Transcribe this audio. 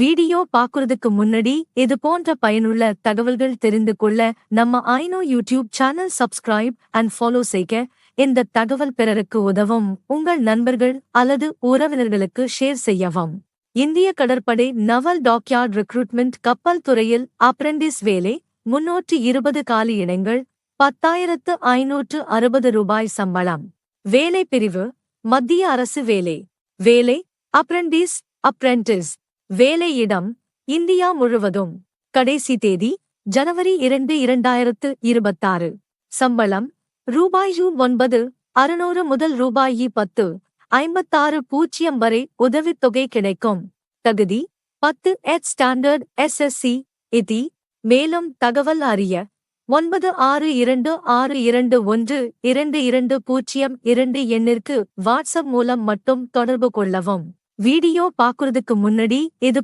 Video பாக்குறதுக்கு முன்னாடி இது போன்ற பயனுள்ள தகவல்கள் தெரிந்து கொள்ள நம்ம I know YouTube channel subscribe and follow செய்க. இந்த தகவல் பிறருக்கு உதவும். உங்கள் நண்பர்கள் அல்லது உறவினர்களுக்கு ஷேர் செய்யவும். இந்திய கடற்படை நவல் டாக்யார்ட் ரெக்ரூட்மெண்ட் கப்பல் துறையில் அப்ரெண்டிஸ் வேலை முன்னூற்று இருபது காலி இடங்கள் பத்தாயிரத்து ஐநூற்று அறுபது ரூபாய் சம்பளம். வேலை பிரிவு மத்திய அரசு வேலை. வேலை அப்ரெண்டிஸ் அப்ரெண்டிஸ் வேலையிடம் இந்தியா முழுவதும். கடைசி தேதி ஜனவரி இரண்டு இரண்டாயிரத்து இருபத்தாறு. சம்பளம் ரூபாய் ரூ ஒன்பது அறுநூறு முதல் ரூபாய் பத்து ஐம்பத்தாறு பூஜ்ஜியம் வரை உதவித்தொகை கிடைக்கும். தகுதி பத்து எச் ஸ்டாண்டர்ட் எஸ்எஸ்சி இதி மேலும் தகவல் அறிய ஒன்பது ஆறு இரண்டு ஆறு இரண்டு ஒன்று இரண்டு இரண்டு பூஜ்ஜியம் இரண்டு எண்ணிற்கு வாட்ஸ்அப் மூலம் மட்டும் தொடர்பு கொள்ளவும். வீடியோ பாக்குறதுக்கு முன்னாடி இது